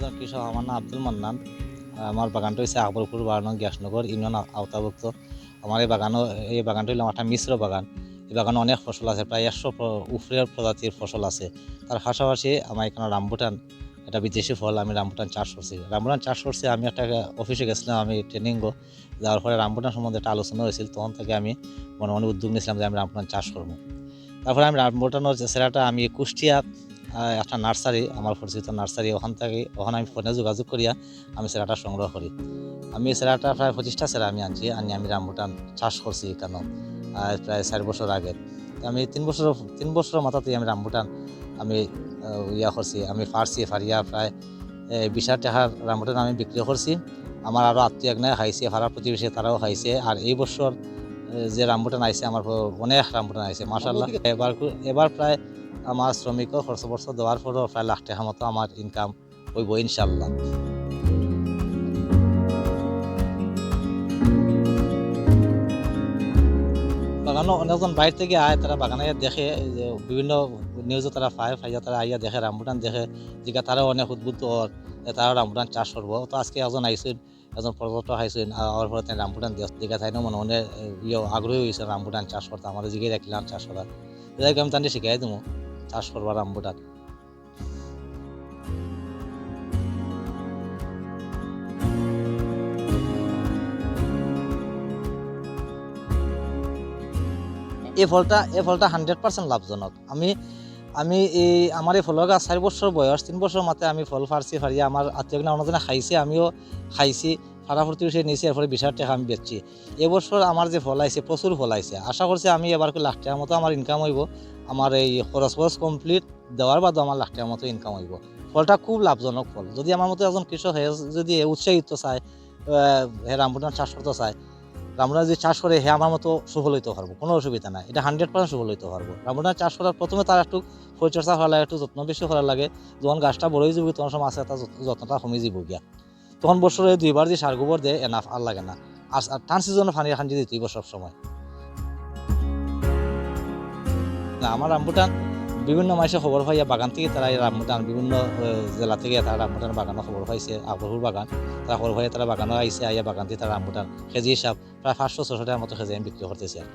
একজন কৃষক আমার নাম আব্দুল মান্নান। আমার বাগানটা হচ্ছে আকবরপুর বারানং গ্যাসনগর ইউনিয়ন আওতাভুক্ত। আমার এই বাগানও এই বাগানটা হলো আমার একটা মিশ্র বাগান। এই বাগানে অনেক ফসল আছে প্রায় একশো উফরের প্রজাতির ফসল আছে। তার পাশাপাশি আমার এখানে রামবুটান এটা বিদেশি ফল, আমি রামবুটান চাষ করছি রামবুটান চাষ করছি আমি একটা অফিসে গেছিলাম, আমি ট্রেনিং যাওয়ার পরে রামবুটান সম্বন্ধে একটা আলোচনা হয়েছিল তখন থেকে আমি মনে মনে উদ্যোগ নিয়েছিলাম যে আমি রামবুটান চাষ করব তারপরে আমি রামবুটানোর সেরাটা আমি কুষ্টিয়া একটা নার্সারি, আমার পরিচিত নার্সারি, ওখান থেকে, ওখানে আমি ফোনে যোগাযোগ করিয়া আমি সেরাটা সংগ্রহ করি। আমি সেরাটা প্রায় পঁচিশটা সেরা আমি আনছি, আনি আমি রামবুটান চাষ করছি কেন প্রায় চার বছর আগে আমি তিন বছর, তিন বছরের মাথাতেই আমি রামবুটান আমি ইয়া করছি, আমি ফারছি ফারিয়া প্রায় বিশ হাজার টাকার রামবুটান আমি বিক্রি করছি। আমার আরও আত্মীয় একনায় খাইছে ভাড়া প্রতিবেশী তারাও খাইছে আর এই বছর যে রামবুটান আইছে আমার অনেক রামবুটান আইছে মাসাল্লাহ এবার এবার প্রায় আমার শ্রমিকও খরচ বর্ষ দেওয়ার পরও প্রায় লাখ টাকা মতো আমার ইনকাম হইব ইনশাল্লাহ বাগানও অনেকজন বাইরে থেকে আয় তারা বাগানে দেখে যে বিভিন্ন নিউজও তারা পায় পাইয়া তারা আইয়া দেখে রামবুটান দেখে যেটা তারাও অনেক উদ্বুদ্ধ তারা রামবুটান চাষ করব তো আজকে একজন আইসেন একজন পর্যটক আইসেন আর পরে তাই রামবুটান দেখা তাই মনে মনে ইয়ে আগ্রহী হয়েছে রামবুটান চাষ করতে আমাদের জিগে রাখলাম চাষ করার এটাকে আমি তাদের শিখাই দেবো চাষ করবার রামবুটান এই ফলটা এই ফলটা হান্ড্রেড পার্সেন্ট লাভজনক। আমি আমি এই আমার এই ফলের গাছ চারি বছর বয়স, তিন বছর মাতে আমি ফল ফারছি ফারিয়ে আমার আত্মীয় অন্যজনে খাইছে, আমিও খাইছি ফাড়া ফুর্তি সে নিয়েছি এরপরে বিশ হাজার টাকা আমি বেচছি। এবছর আমার যে ফল আইছে প্রচুর ফল আইছে আশা করছি আমি এবার লাখ টাকার মতো আমার ইনকাম হইব। আমার এই খরচ খরচ কমপ্লিট দেওয়ার বাদও আমার লাখ টাকার মতো ইনকাম হইব। ফলটা খুব লাভজনক ফল। যদি আমার মতো একজন কৃষক যদি উৎসাহিত চায় হে রামবুটান চাষ করতে চায় রামবুটান যদি চাষ করে, হে আমার মতো সফল হইতে পারব, কোনো অসুবিধা নাই। এটা হান্ড্রেড পার্সেন্ট সফল হইতে পারব। রামবুটান চাষ করার প্রথমে তার একটু পরিচর্যা করা লাগে, একটু যত্ন বেশি করা লাগে। যখন গাছটা বড় হয়ে যাবে, তখন সময় আছে তার যত্নটা কমে যাব গিয়া। তখন বছরে দুইবার যে সার গোবর দেয় এনাফ আর লাগে না। আর টান সিজনে পানি খান দিয়ে দিতে সব সময় না, আমার রামবুটান বিভিন্ন মানুষে খবর পাইয়া বাগান থেকে তারা রামবুটান বিভিন্ন জেলা থেকে তারা রামদান বাগানও খবর পাইছে আকবরপুর বাগান তারা খবর পাইয়া তারা বাগানও আইসে আইয়া বাগান থেকে তারা রামদান কেজি হিসাব প্রায় পাঁচশো ছশো টাকার মতো কেজি আমি বিক্রি করতেছি আর।